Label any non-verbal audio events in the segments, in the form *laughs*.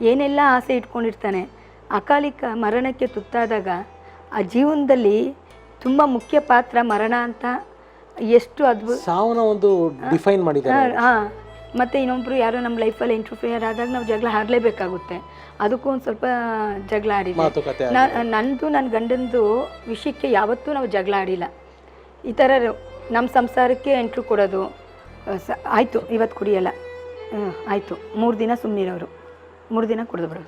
ಏನೆಲ್ಲ ಆಸೆ ಇಟ್ಕೊಂಡಿರ್ತಾನೆ. ಅಕಾಲಿಕ ಮರಣಕ್ಕೆ ತುತ್ತಾದಾಗ ಆ ಜೀವನದಲ್ಲಿ ತುಂಬ ಮುಖ್ಯ ಪಾತ್ರ ಮರಣ ಅಂತ ಎಷ್ಟು ಅದ್ಭುತ ಸಾವನ್ನ ಒಂದು ಡಿಫೈನ್ ಮಾಡಿದ್ದಾರೆ. ಹಾಂ ಮತ್ತು ಇನ್ನೊಬ್ರು ಯಾರೋ ನಮ್ಮ ಲೈಫಲ್ಲಿ ಇಂಟರ್ಫಿಯರ್ ಆದಾಗ ನಾವು ಜಗಳ ಆಡಲೇಬೇಕಾಗುತ್ತೆ. ಅದಕ್ಕೂ ಒಂದು ಸ್ವಲ್ಪ ಜಗಳ ಆಡಿದ್ವಿ. ನಾ ನಂದು ನನ್ನ ಗಂಡಂದು ವಿಷಯಕ್ಕೆ ಯಾವತ್ತೂ ನಾವು ಜಗಳ ಆಡಿಲ್ಲ. ಈ ಥರ ನಮ್ಮ ಸಂಸಾರಕ್ಕೆ ಎಂಟ್ರು ಕೊಡೋದು ಸ ಆಯಿತು ಇವತ್ತು ಕುಡಿಯಲ್ಲ. ಆಯಿತು. ಮೂರು ದಿನ ಸುಮ್ಮನಿರೋರು ಮೂರು ದಿನ ಕುಡಿದು ಬರೋಣ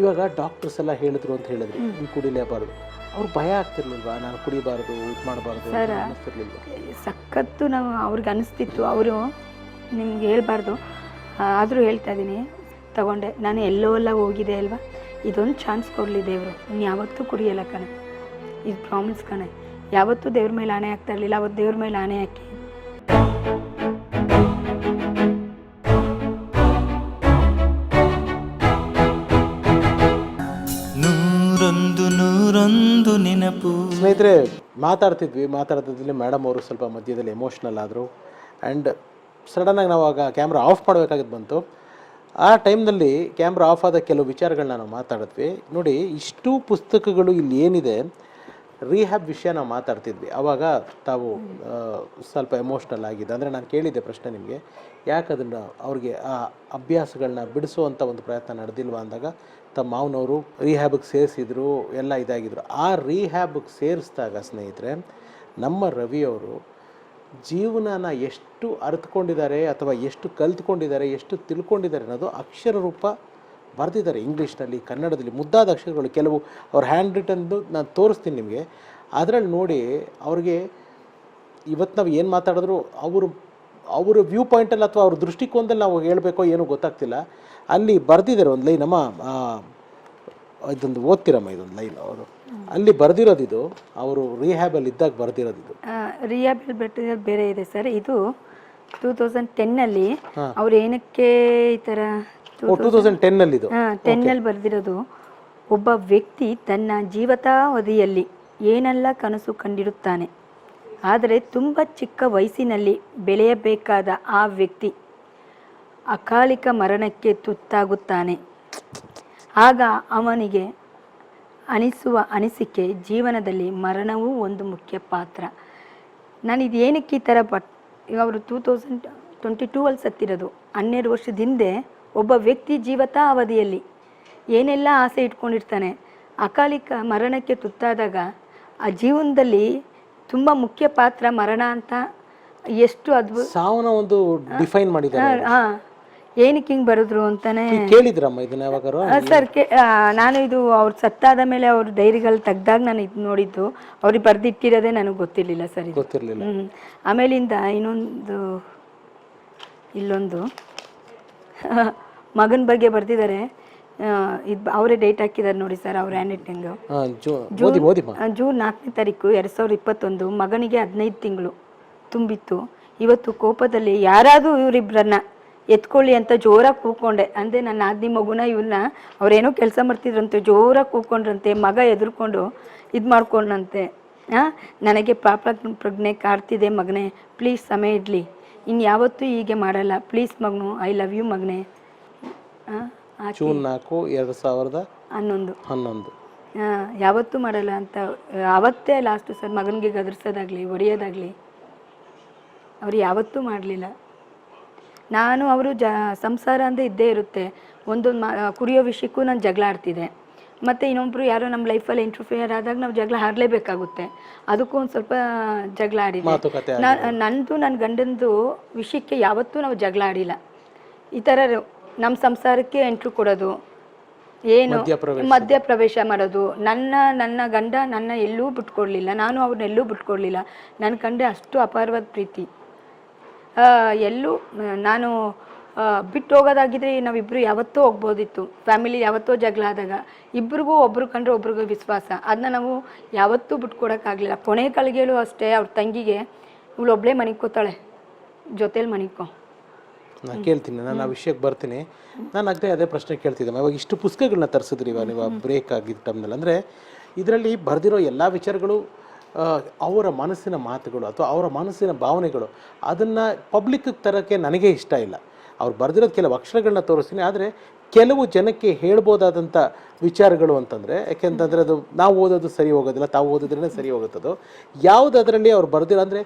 ಇವಾಗ ಡಾಕ್ಟರ್ಸ್ ಎಲ್ಲ ಹೇಳಿದ್ರು ಅಂತ ಹೇಳಿದ್ರು. ನೀವು ಕುಡಿಲೇಬಾರ್ದು ಅವ್ರು ಭಯ ಆಗ್ತಿರ್ಲಿಲ್ವಾ? ನಾನು ಕುಡಿಬಾರ್ದು ಇದು ಮಾಡಬಾರ್ದು ಅನ್ನಿಸ್ತಿರ್ಲಿಲ್ವಾ? ಸಖತ್ತು ನಾವು ಅವ್ರಿಗೆ ಅನಿಸ್ತಿತ್ತು ಅವರು ನಿಮ್ಗೆ ಹೇಳ್ಬಾರ್ದು. ಆದರೂ ಹೇಳ್ತಾ ಇದ್ದೀನಿ ತಗೊಂಡೆ. ನಾನು ಎಲ್ಲೋ ಎಲ್ಲ ಹೋಗಿದೆ ಅಲ್ವಾ? ಇದೊಂದು ಚಾನ್ಸ್ ಕೊಡಲಿ ದೇವರು. ನೀನು ಯಾವತ್ತೂ ಕುಡಿಯಲ್ಲ ಕಣೆ. ಇದು ಪ್ರಾಮಿಸ್ ಕಣೆ. ಯಾವತ್ತೂ ದೇವ್ರ ಮೇಲೆ ಆಣೆ ಆಗ್ತಾ ಇರಲಿಲ್ಲ. ಅವತ್ತು ದೇವ್ರ ಮೇಲೆ ಆಣೆ ಹಾಕಿ. ನೂರೊಂದು ನೂರೊಂದು ನೆನಪು. ಸ್ನೇಹಿತರೆ, ಮಾತಾಡ್ತಿದ್ವಿ, ಮಾತಾಡ್ತಿದ್ದಲ್ಲಿ ಮೇಡಮ್ ಅವರು ಸ್ವಲ್ಪ ಮಧ್ಯದಲ್ಲಿ ಎಮೋಷ್ನಲ್ ಆದರು. ಆ್ಯಂಡ್ ಸಡನ್ನಾಗಿ ನಾವು ಆಗ ಕ್ಯಾಮ್ರಾ ಆಫ್ ಮಾಡಬೇಕಾಗಿದ್ದು ಬಂತು. ಆ ಟೈಮ್ನಲ್ಲಿ ಕ್ಯಾಮ್ರಾ ಆಫ್ ಆದ ಕೆಲವು ವಿಚಾರಗಳನ್ನ ನಾವು ಮಾತಾಡಿದ್ವಿ. ನೋಡಿ, ಇಷ್ಟು ಪುಸ್ತಕಗಳು ಇಲ್ಲಿ ಏನಿದೆ ರಿಹ್ಯಾಬ್ ವಿಷಯ ನಾವು ಮಾತಾಡ್ತಿದ್ವಿ. ಆವಾಗ ತಾವು ಸ್ವಲ್ಪ ಎಮೋಷ್ನಲ್ ಆಗಿದೆ ಅಂದರೆ ನಾನು ಕೇಳಿದ್ದೆ ಪ್ರಶ್ನೆ ನಿಮಗೆ. ಯಾಕೆ ಅದನ್ನು ಅವ್ರಿಗೆ ಆ ಅಭ್ಯಾಸಗಳನ್ನ ಬಿಡಿಸುವಂಥ ಒಂದು ಪ್ರಯತ್ನ ನಡೆದಿಲ್ವಾ ಅಂದಾಗ ತಮ್ಮ ಮಾವನವರು ರಿಹ್ಯಾಬಿಗೆ ಸೇರಿಸಿದ್ರು, ಎಲ್ಲ ಇದಾಗಿದ್ರು. ಆ ರಿಹ್ಯಾಬಿಗೆ ಸೇರಿಸಿದಾಗ ಸ್ನೇಹಿತರೆ, ನಮ್ಮ ರವಿಯವರು ಜೀವನನ ಎಷ್ಟು ಅರ್ಥಕೊಂಡಿದ್ದಾರೆ ಅಥವಾ ಎಷ್ಟು ಕಲ್ತ್ಕೊಂಡಿದ್ದಾರೆ, ಎಷ್ಟು ತಿಳ್ಕೊಂಡಿದ್ದಾರೆ ಅನ್ನೋದು ಅಕ್ಷರ ರೂಪ ಬರೆದಿದ್ದಾರೆ ಇಂಗ್ಲೀಷ್ನಲ್ಲಿ, ಕನ್ನಡದಲ್ಲಿ, ಮುದ್ದಾದ ಅಕ್ಷರಗಳು. ಕೆಲವು ಅವ್ರ ಹ್ಯಾಂಡ್ ರಿಟನ್ದು ನಾನು ತೋರಿಸ್ತೀನಿ ನಿಮಗೆ. ಅದರಲ್ಲಿ ನೋಡಿ ಅವ್ರಿಗೆ ಇವತ್ತು ನಾವು ಏನು ಮಾತಾಡಿದ್ರು, ಅವರು ಅವರ ವ್ಯೂ ಪಾಯಿಂಟಲ್ಲಿ ಅಥವಾ ಅವ್ರ ದೃಷ್ಟಿಕೋನದಲ್ಲಿ ನಾವು ಹೇಳಬೇಕೋ ಏನೂ ಗೊತ್ತಾಗ್ತಿಲ್ಲ. ಅಲ್ಲಿ ಬರೆದಿದ್ದಾರೆ ಒಂದು ಲೈನ್ ಅಮ್ಮ ಇದೊಂದು ಓದ್ತಿರಮ್ಮ ಇದೊಂದು ಲೈನ್ ಅವರು. ಅಲ್ಲಿ ಬರೆದಿರೋದಿದು ಇದು ಅವರು ರಿಹ್ಯಾಬಲ್ಲಿ ಇದ್ದಾಗ ಬರೆದಿರೋದಿದು ಇದು. ರಿಯಾಬಿಲ್ ಬೆಟ್ಟದಲ್ಲಿ ಬೇರೆ ಇದೆ ಸರ್. ಇದು ಟೂ ತೌಸಂಡ್ ಟೆನ್ನಲ್ಲಿ ಅವ್ರು ಏನಕ್ಕೆ ಈ ಥರ ಟೂ ತೌಸಂಡ್ ಟೆನ್ನಲ್ಲಿ ಇದು. ಟೆನ್ನಲ್ಲಿ ಬರೆದಿರೋದು ಒಬ್ಬ ವ್ಯಕ್ತಿ ತನ್ನ ಜೀವತಾವಧಿಯಲ್ಲಿ ಏನೆಲ್ಲ ಕನಸು ಕಂಡಿರುತ್ತಾನೆ ಆದರೆ ತುಂಬ ಚಿಕ್ಕ ವಯಸ್ಸಿನಲ್ಲಿ ಬೆಳೆಯಬೇಕಾದ ಆ ವ್ಯಕ್ತಿ ಅಕಾಲಿಕ ಮರಣಕ್ಕೆ ತುತ್ತಾಗುತ್ತಾನೆ. ಆಗ ಅವನಿಗೆ ಅನಿಸುವ ಅನಿಸಿಕೆ ಜೀವನದಲ್ಲಿ ಮರಣವೂ ಒಂದು ಮುಖ್ಯ ಪಾತ್ರ. ನಾನು ಇದು ಏನಕ್ಕೆ ಈ ಥರ ಪಟ್ ಈಗ ಅವರು ಟೂ ತೌಸಂಡ್ ಟ್ವೆಂಟಿ ಟೂ ಅಲ್ಲಿ ಸತ್ತಿರೋದು. ಹನ್ನೆರಡು ವರ್ಷದ ಹಿಂದೆ ಒಬ್ಬ ವ್ಯಕ್ತಿ ಜೀವತ ಅವಧಿಯಲ್ಲಿ ಏನೆಲ್ಲ ಆಸೆ ಇಟ್ಕೊಂಡಿರ್ತಾನೆ. ಅಕಾಲಿಕ ಮರಣಕ್ಕೆ ತುತ್ತಾದಾಗ ಆ ಜೀವನದಲ್ಲಿ ತುಂಬ ಮುಖ್ಯ ಪಾತ್ರ ಮರಣ ಅಂತ ಎಷ್ಟು ಅದ್ಭುತ ಸಾವನ್ನ ಒಂದು ಡಿಫೈನ್ ಮಾಡಿದ್ದಾರೆ ಹಾಂ ಏನಕ್ಕೆ ಹಿಂಗೆ ಬರೆದ್ರು ಅಂತಾನೆ ಕೇಳಿದ್ರಮ್ಮ ಇದನ್ನ ಯಾವಾಗಾರು? ಸರ್ ಕೇ ನಾನು ಇದು ಅವ್ರು ಸತ್ತಾದ ಮೇಲೆ ಅವ್ರ ಡೈರಿಗಳು ತೆಗ್ದಾಗ ನಾನು ಇದು ನೋಡಿದ್ದು. ಅವ್ರಿಗೆ ಬರೆದಿಟ್ಟಿರೋದೇ ನನಗೆ ಗೊತ್ತಿರಲಿಲ್ಲ ಸರ್ ಇದು. ಗೊತ್ತಿರಲಿಲ್ಲ. ಹ್ಞೂ ಆಮೇಲಿಂದ ಇನ್ನೊಂದು ಇಲ್ಲೊಂದು. *laughs* ಮಗನ ಬಗ್ಗೆ ಬರೆದಿದ್ದಾರೆ. ಇದು ಅವರೇ ಡೇಟ್ ಹಾಕಿದ್ದಾರೆ ನೋಡಿ ಸರ್ ಅವ್ರ ಹ್ಯಾಂಡ್ ರೈಟಿಂಗ್ ಜೂನ್ ನಾಲ್ಕನೇ ತಾರೀಕು ಎರಡು ಸಾವಿರದ ಇಪ್ಪತ್ತೊಂದು ಮಗನಿಗೆ ಹದಿನೈದು ತಿಂಗಳು ತುಂಬಿತ್ತು. ಇವತ್ತು ಕೋಪದಲ್ಲಿ ಯಾರಾದರೂ ಇವರಿಬ್ಬರನ್ನ ಎತ್ಕೊಳ್ಳಿ ಅಂತ ಜೋರಾಗಿ ಕೂಕೊಂಡೆ ಅಂದರೆ ನನ್ನ ಆದ್ನಿ ಮಗುನ ಇವನ್ನ ಅವ್ರೇನೋ ಕೆಲಸ ಮಾಡ್ತಿದ್ರಂತೆ ಜೋರಾಗಿ ಕೂಕೊಂಡ್ರಂತೆ ಮಗ ಎದುರ್ಕೊಂಡು ಇದು ಮಾಡ್ಕೊಂಡಂತೆ ಹಾಂ ನನಗೆ ಪಾಪ ಪ್ರಜ್ಞೆ ಕಾಡ್ತಿದೆ ಮಗನೇ ಪ್ಲೀಸ್ ಸಮಯ ಇಡಲಿ. ಇನ್ನು ಯಾವತ್ತೂ ಹೀಗೆ ಮಾಡಲ್ಲ. ಪ್ಲೀಸ್ ಮಗನು ಐ ಲವ್ ಯು ಮಗನೇ. ಹಾಂ ಜೂನ್ ನಾಲ್ಕು ಎರಡು ಸಾವಿರದ ಹನ್ನೊಂದು. ಹನ್ನೊಂದು. ಯಾವತ್ತೂ ಮಾಡಲ್ಲ ಅಂತ ಅವತ್ತೇ ಲಾಸ್ಟ್ ಸರ್ ಮಗನಿಗೆ ಗದರ್ಸೋದಾಗಲಿ ಹೊಡೆಯೋದಾಗಲಿ ಅವ್ರು ಯಾವತ್ತೂ ಮಾಡಲಿಲ್ಲ. ನಾನು ಅವರು ಜ ಸಂಸಾರ ಅಂದರೆ ಇದ್ದೇ ಇರುತ್ತೆ. ಒಂದೊಂದು ಮಾ ಕುರಿಯೋ ವಿಷಯಕ್ಕೂ ನಾನು ಜಗಳ ಆಡ್ತಿದ್ದೆ. ಮತ್ತು ಇನ್ನೊಬ್ಬರು ಯಾರೋ ನಮ್ಮ ಲೈಫಲ್ಲಿ ಇಂಟರ್ಫಿಯರ್ ಆದಾಗ ನಾವು ಜಗಳ ಆಡಲೇಬೇಕಾಗುತ್ತೆ. ಅದಕ್ಕೂ ಒಂದು ಸ್ವಲ್ಪ ಜಗಳ ಆಡಿದ್ದೆ. ನನ್ನದು ನನ್ನ ಗಂಡಂದು ವಿಷಯಕ್ಕೆ ಯಾವತ್ತೂ ನಾವು ಜಗಳ ಆಡಿಲ್ಲ. ಈ ಥರ ನಮ್ಮ ಸಂಸಾರಕ್ಕೆ ಎಂಟ್ರು ಕೊಡೋದು. ಏನು? ಮಧ್ಯ ಪ್ರವೇಶ ಮಾಡೋದು. ನನ್ನ ನನ್ನ ಗಂಡ ನನ್ನ ಎಲ್ಲೂ ಬಿಟ್ಕೊಡ್ಲಿಲ್ಲ. ನಾನು ಅವ್ರನ್ನ ಎಲ್ಲೂ ಬಿಟ್ಕೊಡ್ಲಿಲ್ಲ. ನನ್ನ ಕಂಡೆ ಅಷ್ಟು ಅಪಾರವಾದ ಪ್ರೀತಿ. ಎಲ್ಲೂ ನಾನು ಬಿಟ್ಟು ಹೋಗೋದಾಗಿದ್ರೆ ನಾವಿಬ್ಬರು ಯಾವತ್ತೂ ಹೋಗ್ಬೋದಿತ್ತು. ಫ್ಯಾಮಿಲಿ ಯಾವತ್ತೋ ಜಗಳ ಆದಾಗ ಇಬ್ರಿಗೂ ಒಬ್ರು ಕಂಡ್ರೆ ಒಬ್ರಿಗೂ ವಿಶ್ವಾಸ. ಅದನ್ನ ನಾವು ಯಾವತ್ತೂ ಬಿಟ್ಕೊಡೋಕ್ಕಾಗಲಿಲ್ಲ. ಕೊನೆ ಕಳಿಗೆಲೂ ಅಷ್ಟೇ ಅವ್ರ ತಂಗಿಗೆ ಇವಳು ಒಬ್ಬಳೇ ಮನಿಕೋತಾಳೆ ಜೊತೇಲಿ ಮನಿಕೋ ನಾನು ಕೇಳ್ತೀನಿ, ನಾನು ಆ ವಿಷಯಕ್ಕೆ ಬರ್ತೀನಿ. ನಾನು ಅದೇ ಅದೇ ಪ್ರಶ್ನೆ ಕೇಳ್ತಿದ್ದೆ ಇವಾಗ ಇಷ್ಟು ಪುಸ್ತಕಗಳನ್ನ ತರಿಸಿದ್ರಿ ಇವಾಗ ನೀವು ಬ್ರೇಕ್ ಆಗಿದ್ದ ಟೈಮ್ನಲ್ಲಿ. ಅಂದರೆ ಇದರಲ್ಲಿ ಬರೆದಿರೋ ಎಲ್ಲ ವಿಚಾರಗಳು ಅವರ ಮನಸ್ಸಿನ ಮಾತುಗಳು ಅಥವಾ ಅವರ ಮನಸ್ಸಿನ ಭಾವನೆಗಳು, ಅದನ್ನು ಪಬ್ಲಿಕ್ಗೆ ತರೋಕ್ಕೆ ನನಗೆ ಇಷ್ಟ ಇಲ್ಲ. ಅವ್ರು ಬರೆದಿರೋದು ಕೆಲವು ಅಕ್ಷರಗಳನ್ನ ತೋರಿಸ್ತೀನಿ. ಆದರೆ ಕೆಲವು ಜನಕ್ಕೆ ಹೇಳ್ಬೋದಾದಂಥ ವಿಚಾರಗಳು ಅಂತಂದರೆ, ಯಾಕೆಂತಂದರೆ ಅದು ನಾವು ಓದೋದು ಸರಿ ಹೋಗೋದಿಲ್ಲ, ತಾವು ಓದಿದ್ರೇ ಸರಿ ಹೋಗುತ್ತದು. ಯಾವುದು ಅದರಲ್ಲಿ ಅವ್ರು ಬರೆದಿಲ್ಲ ಅಂದರೆ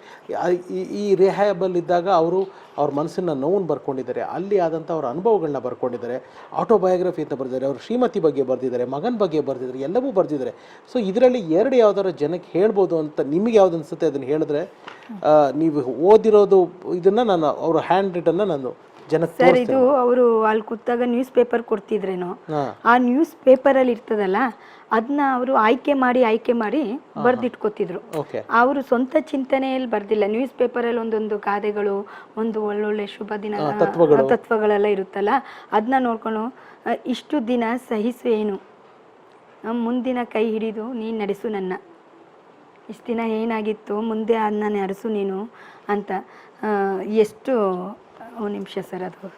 ಈ ರಿಹ್ಯಾಬಲ್ ಇದ್ದಾಗ ಅವರು ಅವ್ರ ಮನಸ್ಸಿನ ನೋವನ್ನು ಬರ್ಕೊಂಡಿದ್ದಾರೆ, ಅಲ್ಲಿ ಆದಂಥ ಅವ್ರ ಅನುಭವಗಳನ್ನ ಬರ್ಕೊಂಡಿದ್ದಾರೆ ಆಟೋಬಯೋಗ್ರಫಿ ಅಂತ ಬರೆದಿದ್ದಾರೆ, ಅವ್ರ ಶ್ರೀಮತಿ ಬಗ್ಗೆ ಬರೆದಿದ್ದಾರೆ, ಮಗನ ಬಗ್ಗೆ ಬರೆದಿದ್ದಾರೆ, ಎಲ್ಲವೂ ಬರೆದಿದ್ದಾರೆ. ಸೊ ಇದರಲ್ಲಿ ಎರಡು ಯಾವ್ದಾದ್ರು ಜನಕ್ಕೆ ಹೇಳ್ಬೋದು ಅಂತ ನಿಮಗೆ ಯಾವ್ದು ಅನಿಸುತ್ತೆ? ಅದನ್ನು ಹೇಳಿದ್ರೆ ನೀವು ಓದಿರೋದು ಇದನ್ನು ನಾನು ಅವ್ರ ಹ್ಯಾಂಡ್ ರಿಟನ್ನ ನಾನು ಸರ್ ಇದು ಅವರು ಅಲ್ಲಿ ಕೂತಾಗ ನ್ಯೂಸ್ ಪೇಪರ್ ಕೊಡ್ತಿದ್ರೇನೋ ಆ ನ್ಯೂಸ್ ಪೇಪರ್ ಅಲ್ಲಿ ಇರ್ತದಲ್ಲ ಅದನ್ನ ಅವರು ಆಯ್ಕೆ ಮಾಡಿ ಆಯ್ಕೆ ಮಾಡಿ ಬರ್ದಿಟ್ಕೋತಿದ್ರು. ಅವರು ಸ್ವಂತ ಚಿಂತನೆಯಲ್ಲಿ ಬರ್ದಿಲ್ಲ. ನ್ಯೂಸ್ ಪೇಪರ್ ಅಲ್ಲಿ ಒಂದೊಂದು ಗಾದೆಗಳು ಒಂದು ಒಳ್ಳೊಳ್ಳೆ ಶುಭ ದಿನ ತತ್ವಗಳೆಲ್ಲ ಇರುತ್ತಲ್ಲ ಅದನ್ನ ನೋಡ್ಕೊಂಡು ಇಷ್ಟು ದಿನ ಸಹಿಸು ಏನು ಮುಂದಿನ ಕೈ ಹಿಡಿದು ನೀನ್ ನಡೆಸು ನನ್ನ. ಇಷ್ಟು ದಿನ ಏನಾಗಿತ್ತು ಮುಂದೆ ಅದನ್ನ ನಡೆಸು ನೀನು ಅಂತ ಎಷ್ಟು ನಿಮಿಷ ಸರ್ ಅದು.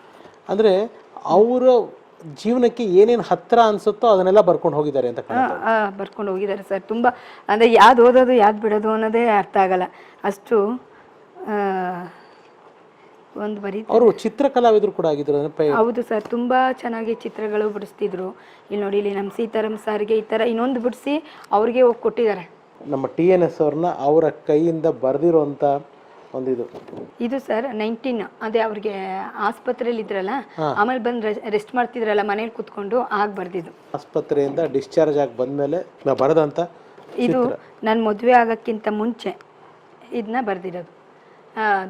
ಅಂದರೆ ಅವರ ಜೀವನಕ್ಕೆ ಏನೇನು ಹತ್ತಿರ ಅನಿಸುತ್ತೋ ಅದನ್ನೆಲ್ಲ ಬರ್ಕೊಂಡು ಹೋಗಿದ್ದಾರೆ ಅಂತ ಬರ್ಕೊಂಡು ಹೋಗಿದ್ದಾರೆ ಸರ್. ತುಂಬ ಅಂದರೆ ಯಾವ್ದು ಓದೋದು ಯಾವ್ದು ಬಿಡೋದು ಅನ್ನೋದೇ ಅರ್ಥ ಆಗಲ್ಲ. ಅಷ್ಟು ಒಂದು ಬರೀ ಅವರು ಚಿತ್ರಕಲಾವಿದರು ಕೂಡ ಆಗಿದ್ರು ಹೌದು ಸರ್ ತುಂಬ ಚೆನ್ನಾಗಿ ಚಿತ್ರಗಳು ಬಿಡಿಸ್ತಿದ್ರು. ಇಲ್ಲಿ ನೋಡಿ ಇಲ್ಲಿ ನಮ್ಮ ಸೀತಾರಾಮ್ ಸಾರಿಗೆ ಈ ಥರ ಇನ್ನೊಂದು ಬಿಡಿಸಿ ಅವ್ರಿಗೆ ಹೋಗಿ ಕೊಟ್ಟಿದ್ದಾರೆ. ನಮ್ಮ ಟಿ ಎನ್ ಎಸ್ ಅವ್ರನ್ನ ಅವರ ಕೈಯಿಂದ ಬರೆದಿರುವಂಥ ಒಂದು ಇದು ಸರ್ ನೈನ್ಟೀನ್ ಅದೇ ಅವ್ರಿಗೆ ಆಸ್ಪತ್ರೆಯಲ್ಲಿ ಇದ್ರಲ್ಲ ಆಮೇಲೆ ಬಂದು ರೆಸ್ಟ್ ಮಾಡ್ತಿದ್ರಲ್ಲ ಮನೇಲಿ ಕುತ್ಕೊಂಡು ಆಗ ಬರ್ದಿದ್ದು. ಆಸ್ಪತ್ರೆಯಿಂದ ಡಿಸ್ಚಾರ್ಜ್ ಆಗಿ ಬಂದಮೇಲೆ ಬರದಂತ ಇದು ನಾನು ಮದುವೆ ಆಗೋಕ್ಕಿಂತ ಮುಂಚೆ ಇದನ್ನ ಬರ್ದಿರೋದು.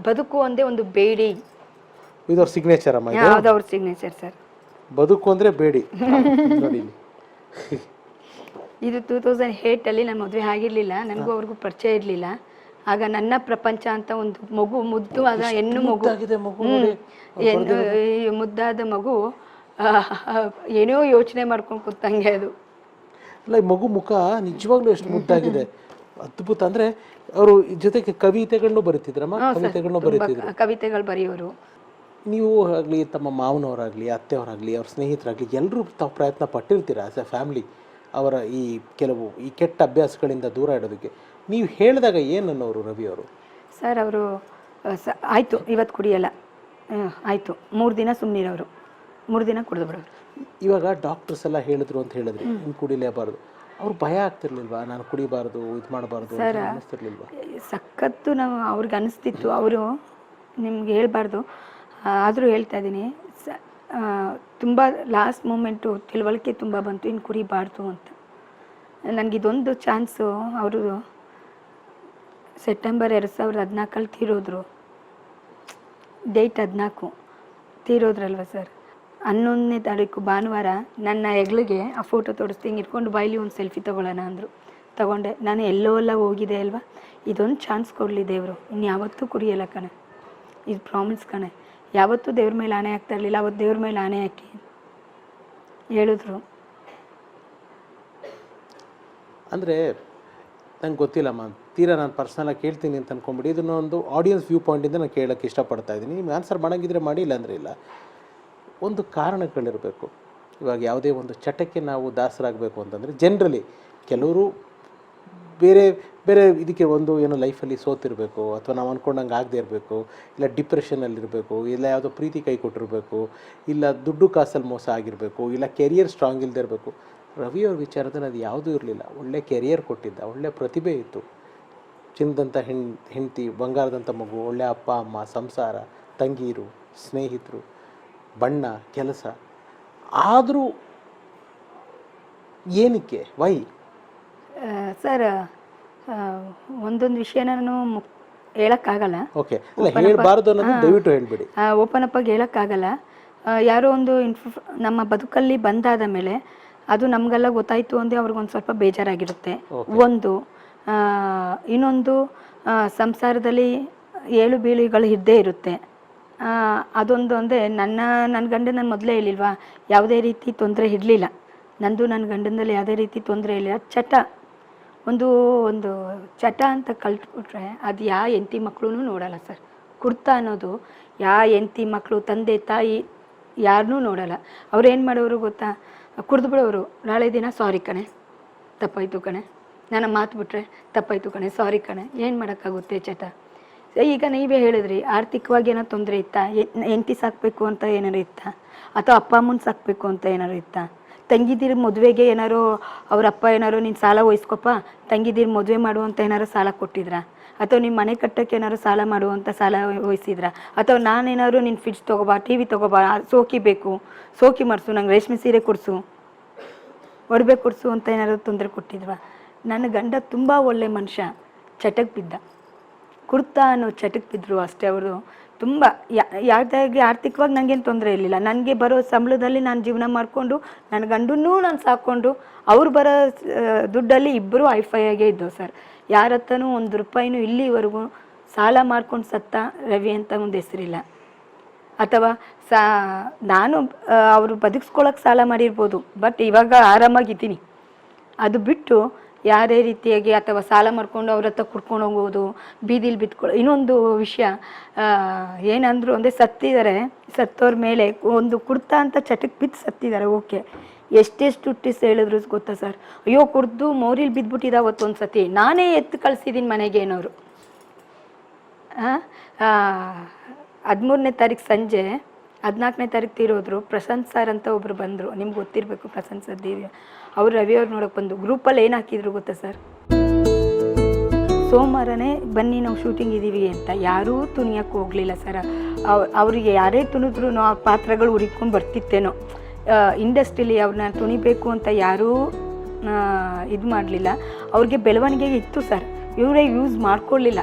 ಬದುಕು ಒಂದೇ ಒಂದು ಬೇಡಿ. ಇದು ಅವ್ರ ಸಿಗ್ನೇಚರ್ ಅಮ್ಮ ಇದು? ಯಾವ್ದು ಅವ್ರ ಸಿಗ್ನೇಚರ್ ಸರ್. ಬದುಕು ಅಂದ್ರೆ ಬೇಡಿ. *laughs* ನೋಡಿ ಇಲ್ಲಿ. ಇದು ಟೂ ತೌಸಂಡ್ ಏಯ್ಟಲ್ಲಿ ನನ್ನ ಮದುವೆ ಆಗಿರಲಿಲ್ಲ ನನಗೂ ಅವ್ರಿಗೂ ಪರಿಚಯ ಇರಲಿಲ್ಲ. ಆಗ ನನ್ನ ಪ್ರಪಂಚ ಅಂತ ಒಂದು ಮಗು ಮುದ್ದು ಆದ ಹೆಣ್ಣು ಮಗು. ಮುದ್ದಾದ ಮಗು ಏನೋ ಯೋಚನೆ ಮಾಡ್ಕೊಂಡು ಕೂತಂಗೆ ಅದು. ಅಲ್ಲ ಈ ಮಗು ಮುಖ ನಿಜವಾಗ್ಲೂ ಎಷ್ಟು ಮುದ್ದಾಗಿದೆ. ಅದ್ಭುತ. ಅಂದ್ರೆ ಅವರು ಜೊತೆಗೆ ಕವಿತೆಗಳನ್ನು ಬರೀತಿದ್ರಮ್ಮ? ಕವಿತೆಗಳನ್ನು ಬರೀತಿದ್ರು. ಕವಿತೆಗಳು ಬರೆಯೋರು. ನೀವು ಆಗಲಿ ತಮ್ಮ ಮಾವನವರಾಗಲಿ ಅತ್ತೆಯವರಾಗಲಿ ಅವ್ರ ಸ್ನೇಹಿತರಾಗಲಿ ಎಲ್ಲರೂ ತಾವು ಪ್ರಯತ್ನ ಪಟ್ಟಿರ್ತೀರ ಆಸ್ ಎ ಫ್ಯಾಮಿಲಿ ಅವರ ಈ ಕೆಲವು ಈ ಕೆಟ್ಟ ಅಭ್ಯಾಸಗಳಿಂದ ದೂರ ಇಡೋದಕ್ಕೆ? ನೀವು ಹೇಳಿದಾಗ ಏನು ಅನ್ನೋರು ರವಿ ಅವರು? ಸರ್ ಅವರು ಸ ಆಯಿತು ಇವತ್ತು ಕುಡಿಯಲ್ಲ. ಆಯಿತು ಮೂರು ದಿನ ಸುಮ್ಮನಿರೋರು ಮೂರು ದಿನ ಕುಡಿದು ಬಿಡೋರು ಇವಾಗ ಡಾಕ್ಟರ್ಸ್ ಎಲ್ಲ ಹೇಳಿದ್ರು ಅಂತ ಹೇಳಿದ್ರೆ ಹಿಂಗೆ ಕುಡಿಲೇಬಾರ್ದು. ಅವ್ರು ಭಯ ಆಗ್ತಿರ್ಲಿಲ್ವಾ? ನಾನು ಕುಡಿಬಾರ್ದು ಇದು ಮಾಡಬಾರ್ದು ಅನ್ನಿಸ್ತಿರ್ಲಿಲ್ವಾ? ಸಖತ್ತು ನಾವು ಅವ್ರಿಗೆ ಅನಿಸ್ತಿತ್ತು ಅವರು ನಿಮ್ಗೆ ಹೇಳಬಾರ್ದು. ಆದರೂ ಹೇಳ್ತಾ ಇದ್ದೀನಿ ಸ ತುಂಬ ಲಾಸ್ಟ್ ಮೂಮೆಂಟು ತಿಳುವಳಿಕೆ ತುಂಬ ಬಂತು ಇನ್ನು ಕುಡಿಬಾರ್ದು ಅಂತ. ನನಗಿದೊಂದು ಚಾನ್ಸು ಅವರು ಸೆಪ್ಟೆಂಬರ್ ಎರಡು ಸಾವಿರದ ಹದಿನಾಲ್ಕಲ್ಲಿ ತೀರೋದ್ರು. ಡೇಟ್ ಹದಿನಾಲ್ಕು. ತೀರೋದ್ರಲ್ವ ಸರ್? ಹನ್ನೊಂದನೇ ತಾರೀಕು ಭಾನುವಾರ ನನ್ನ ಹೆಗ್ಳಿಗೆ ಆ ಫೋಟೋ ತೋರಿಸ್ತಿ ಹಿಂಗೆ ಇಟ್ಕೊಂಡು ಬಾಯ್ಲಿ ಒಂದು ಸೆಲ್ಫಿ ತೊಗೊಳ್ಳೋಣ ಅಂದರು. ತಗೊಂಡೆ. ನಾನು ಎಲ್ಲೋ ಎಲ್ಲ ಹೋಗಿದೆ ಅಲ್ವಾ? ಇದೊಂದು ಚಾನ್ಸ್ ಕೊಡಲಿ ದೇವರು. ಇನ್ನು ಯಾವತ್ತೂ ಕುಡಿಯಲ್ಲ ಕಣೆ. ಇದು ಪ್ರಾಮಿಸ್ ಕಣೆ. ಯಾವತ್ತೂ ದೇವ್ರ ಮೇಲೆ ಆನೆ ಹಾಕ್ತಾ ಇರಲಿಲ್ಲ, ಅವತ್ತು ದೇವ್ರ ಮೇಲೆ ಆನೆ ಹಾಕಿ ಹೇಳಿದ್ರು. ಅಂದರೆ ನಂಗೆ ಗೊತ್ತಿಲ್ಲಮ್ಮ. ತೀರಾ ನಾನು ಪರ್ಸ್ನಲಾಗಿ ಕೇಳ್ತೀನಿ ಅಂತ ಅನ್ಕೊಂಬಿಡಿ. ಇದನ್ನ ಒಂದು ಆಡಿಯನ್ಸ್ ವ್ಯೂ ಪಾಯಿಂಟಿಂದ ನಾನು ಕೇಳೋಕ್ಕೆ ಇಷ್ಟಪಡ್ತಾ ಇದ್ದೀನಿ. ನಿಮ್ಗೆ ಆನ್ಸರ್ ಮಾಡೋಂಗಿದ್ರೆ ಮಾಡಿ ಇಲ್ಲ ಅಂದರೆ ಇಲ್ಲ. ಒಂದು ಕಾರಣಗಳಿರಬೇಕು. ಇವಾಗ ಯಾವುದೇ ಒಂದು ಚಟಕ್ಕೆ ನಾವು ದಾಸರಾಗಬೇಕು ಅಂತಂದರೆ ಜನರಲಿ ಕೆಲವರು ಬೇರೆ ಬೇರೆ ಇದಕ್ಕೆ ಒಂದು ಏನೋ ಲೈಫಲ್ಲಿ ಸೋತಿರಬೇಕು, ಅಥವಾ ನಾವು ಅಂದ್ಕೊಂಡಂಗೆ ಆಗದೆ ಇರಬೇಕು, ಇಲ್ಲ ಡಿಪ್ರೆಷನಲ್ಲಿರಬೇಕು ಇಲ್ಲ ಯಾವುದೋ ಪ್ರೀತಿ ಕೈ ಕೊಟ್ಟಿರಬೇಕು, ಇಲ್ಲ ದುಡ್ಡು ಕಾಸಲ್ಲಿ ಮೋಸ ಆಗಿರಬೇಕು, ಇಲ್ಲ ಕೆರಿಯರ್ ಸ್ಟ್ರಾಂಗ್ ಇಲ್ಲದೆ ಇರಬೇಕು. ರವಿ ಅವ್ರ ವಿಚಾರದಲ್ಲಿ ಅದು ಯಾವುದೂ ಇರಲಿಲ್ಲ. ಒಳ್ಳೆ ಕೆರಿಯರ್ ಕೊಟ್ಟಿದ್ದ, ಒಳ್ಳೆ ಪ್ರತಿಭೆ ಇತ್ತು. ಚಿನ್ನದಂಥ ಹೆಣ್ ಹೆಂಡತಿ ಬಂಗಾರದಂಥ ಮಗು ಒಳ್ಳೆ ಅಪ್ಪ ಅಮ್ಮ ಸಂಸಾರ ತಂಗೀರು ಸ್ನೇಹಿತರು ಬಣ್ಣ ಕೆಲಸ. ಆದರೂ ಏನಕ್ಕೆ? ವೈ ಸರ್ ಒಂದೊಂದು ವಿಷಯ ನಾನು ಮುಕ್ ಹೇಳೋಕ್ಕಾಗಲ್ಲ. ಓಕೆ ಹೇಳಬಾರ್ದು ಅನ್ನೋದು ದಯವಿಟ್ಟು ಹೇಳ್ಬಿಡಿ. ಓಪನ್ ಅಪ್ ಆಗಿ ಹೇಳೋಕ್ಕಾಗಲ್ಲ ಯಾರೋ ಒಂದು ಇನ್ಫ ನಮ್ಮ ಬದುಕಲ್ಲಿ ಬಂದಾದ ಮೇಲೆ ಅದು ನಮಗೆಲ್ಲ ಗೊತ್ತಾಯಿತು ಅಂದರೆ ಅವ್ರಿಗೊಂದು ಸ್ವಲ್ಪ ಬೇಜಾರಾಗಿರುತ್ತೆ. ಒಂದು ಇನ್ನೊಂದು ಸಂಸಾರದಲ್ಲಿ ಏಳು ಬೀಳುಗಳು ಇದ್ದೇ ಇರುತ್ತೆ. ಅದೊಂದು ಅಂದರೆ ನನ್ನ ನನ್ನ ಗಂಡ ನಾನು ಮೊದಲೇ ಹೇಳಿಲ್ವಾ, ಯಾವುದೇ ರೀತಿ ತೊಂದರೆ ಇರಲಿಲ್ಲ. ನಂದು ನನ್ನ ಗಂಡನಲ್ಲಿ ಯಾವುದೇ ರೀತಿ ತೊಂದರೆ ಇಲ್ಲ ಚಟ, ಒಂದು ಒಂದು ಚಟ ಅಂತ ಕಲ್ತ್ಬಿಟ್ರೆ ಅದು ಯಾವ ಹೆಂಡತಿ ಮಕ್ಕಳು ನೋಡಲ್ಲ ಸರ್. ಕುರ್ತಾ ಅನ್ನೋದು ಯಾ ಹೆಂಡತಿ ಮಕ್ಕಳು ತಂದೆ, ತಾಯಿ ಯಾರನ್ನೂ ನೋಡಲ್ಲ. ಅವ್ರು ಏನು ಮಾಡೋರು ಗೊತ್ತಾ? ಕುಡ್ದು ಬಿಡೋರು. ನಾಳೆ ದಿನ ಸಾರಿ ಕಣೆ. ತಪ್ಪಾಯಿತು ಕಣೆ. ನನ್ನ ಮಾತು ಬಿಟ್ರೆ ತಪ್ಪಾಯ್ತು ಕಣೆ. ಸಾರಿ ಕಣೆ. ಏನು ಮಾಡೋಕ್ಕಾಗುತ್ತೆ ಚಟ? ಈಗ ನೀವೇ ಹೇಳಿದ್ರಿ, ಆರ್ಥಿಕವಾಗಿ ಏನೋ ತೊಂದರೆ ಇತ್ತಾ? ಹೆಂಡತಿ ಸಾಕಬೇಕು ಅಂತ ಏನಾರು ಇತ್ತಾ? ಅಥವಾ ಅಪ್ಪ ಅಮ್ಮನ ಸಾಕಬೇಕು ಅಂತ ಏನಾರು ಇತ್ತಾ? ತಂಗಿದಿರ ಮದುವೆಗೆ ಏನಾರು ಅವ್ರ ಅಪ್ಪ ಏನಾರು ನೀನು ಸಾಲ ವಹಿಸ್ಕೊಪ್ಪ? ತಂಗಿದಿರ ಮದುವೆ ಮಾಡುವಂತ ಏನಾರು ಸಾಲ ಕೊಟ್ಟಿದ್ರಾ? ಅಥವಾ ನಿಮ್ಮ ಮನೆ ಕಟ್ಟಕ್ಕೆ ಏನಾರು ಸಾಲ ಮಾಡುವಂಥ ಸಾಲ ವಹಿಸಿದ್ರ? ಅಥವಾ ನಾನೇನಾದ್ರು ನಿನ್ನ ಫ್ರಿಡ್ಜ್ ತೊಗೋಬಾ ಟಿ ವಿ ತೊಗೋಬಾ, ಸೋಕಿ ಬೇಕು. ಸೋಕಿ ಮಾಡಿಸು ನಂಗೆ ರೇಷ್ಮೆ ಸೀರೆ ಕೊಡಿಸು. ಒಡವೆ ಕೊಡಿಸು ಅಂತ ಏನಾದ್ರು ತೊಂದರೆ ಕೊಟ್ಟಿದ್ವಾ? ನನ್ನ ಗಂಡ ತುಂಬ ಒಳ್ಳೆ ಮನುಷ್ಯ ಚಟಕ್ಕೆ ಬಿದ್ದ. ಕುರ್ತಾ ಅನ್ನೋ ಚಟಕ್ಕೆ ಬಿದ್ದರು ಅಷ್ಟೇ ಅವರು ತುಂಬ ಯಾವುದಾಗಿ ಆರ್ಥಿಕವಾಗಿ ನನಗೇನು ತೊಂದರೆ ಇರಲಿಲ್ಲ. ನನಗೆ ಬರೋ ಸಂಬಳದಲ್ಲಿ ನಾನು ಜೀವನ ಮಾಡಿಕೊಂಡು ನನ್ನ ಗಂಡನ್ನೂ ನಾನು ಸಾಕ್ಕೊಂಡು, ಅವ್ರು ಬರೋ ದುಡ್ಡಲ್ಲಿ ಇಬ್ಬರು ಐಫೈ ಆಗೇ ಇದ್ದವು ಸರ್. ಯಾರ ಹತ್ರನೂ ಒಂದು ರೂಪಾಯಿನೂ ಇಲ್ಲಿವರೆಗೂ ಸಾಲ ಮಾಡ್ಕೊಂಡು ಸತ್ತ ರವಿ ಅಂತ ಒಂದು ಹೆಸರಿಲ್ಲ. ಅಥವಾ ಸಾ, ನಾನು ಅವರು ಬದುಕಿಸ್ಕೊಳಕ್ಕೆ ಸಾಲ ಮಾಡಿರ್ಬೋದು, ಬಟ್ ಇವಾಗ ಆರಾಮಾಗಿದ್ದೀನಿ. ಅದು ಬಿಟ್ಟು ಯಾರೇ ರೀತಿಯಾಗಿ ಅಥವಾ ಸಾಲ ಮಾಡ್ಕೊಂಡು ಅವ್ರ ಹತ್ರ ಕುಡ್ಕೊಂಡು ಹೋಗೋದು ಬೀದಿಲಿ ಬಿತ್ಕೊಳ್ಳೋ ಇನ್ನೊಂದು ವಿಷಯ ಏನಂದ್ರು ಅಂದರೆ ಸತ್ತಿದ್ದಾರೆ ಸತ್ತೋರ ಮೇಲೆ ಒಂದು ಕುಡ್ತಾ ಅಂತ ಚಟಕ್ಕೆ ಬಿದ್ದು ಸತ್ತಿದ್ದಾರೆ ಓಕೆ. ಎಷ್ಟೆಷ್ಟು ಹುಟ್ಟಿಸ್ ಹೇಳಿದ್ರು ಗೊತ್ತಾ ಸರ್? ಅಯ್ಯೋ, ಕುಡ್ದು ಮೌರಿಲಿ ಬಿದ್ದುಬಿಟ್ಟಿದ ಅವತ್ತೊಂದು ಸತಿ ನಾನೇ ಎತ್ತು ಕಳಿಸಿದ್ದೀನಿ ಮನೆಗೆ ಏನೋರು. ಹದಿಮೂರನೇ ತಾರೀಕು ಸಂಜೆ, ಹದಿನಾಲ್ಕನೇ ತಾರೀಕು ತೀರೋದ್ರು, ಪ್ರಶಾಂತ್ ಸರ್ ಅಂತ ಒಬ್ರು ಬಂದರು. ನಿಮ್ಗೆ ಗೊತ್ತಿರಬೇಕು ಪ್ರಶಾಂತ್ ಸರ್ ದೇವಿ ಅವ್ರು ರವಿ ಅವ್ರು ನೋಡೋಕೆ ಬಂದು ಗ್ರೂಪಲ್ಲಿ ಏನು ಹಾಕಿದ್ರು ಗೊತ್ತಾ ಸರ್ ಸೋಮವಾರನೇ ಬನ್ನಿ ನಾವು ಶೂಟಿಂಗ್ ಇದ್ದೀವಿ ಅಂತ. ಯಾರೂ ತುಣಿಯಕ್ಕೆ ಹೋಗಲಿಲ್ಲ ಸರ್ ಅವ್, ಅವರಿಗೆ ಯಾರೇ ತುಣಿದ್ರು ಆ ಪಾತ್ರಗಳು ಹುರಿಕೊಂಡು ಬರ್ತಿತ್ತೇನೋ. ಇಂಡಸ್ಟ್ರಿಲಿ ಅವ್ರನ್ನ ತುಣಿಬೇಕು ಅಂತ ಯಾರೂ ಇದು ಮಾಡಲಿಲ್ಲ. ಅವ್ರಿಗೆ ಬೆಳವಣಿಗೆ ಇತ್ತು ಸರ್ ಇವರೇ ಯೂಸ್ ಮಾಡ್ಕೊಳ್ಳಿಲ್ಲ